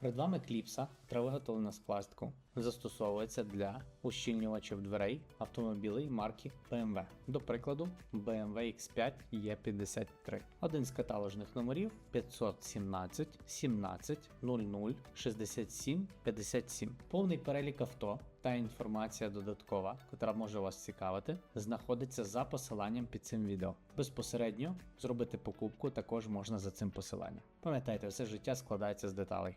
Перед вами кліпса, яка виготовлена з пластику, застосовується для ущільнювачів дверей автомобілей марки BMW. До прикладу, BMW X5 E53. Один з каталожних номерів 517 17 00 67 57. Повний перелік авто та інформація додаткова, яка може вас цікавити, знаходиться за посиланням під цим відео. Безпосередньо зробити покупку також можна за цим посиланням. Пам'ятайте, все життя складається з деталей.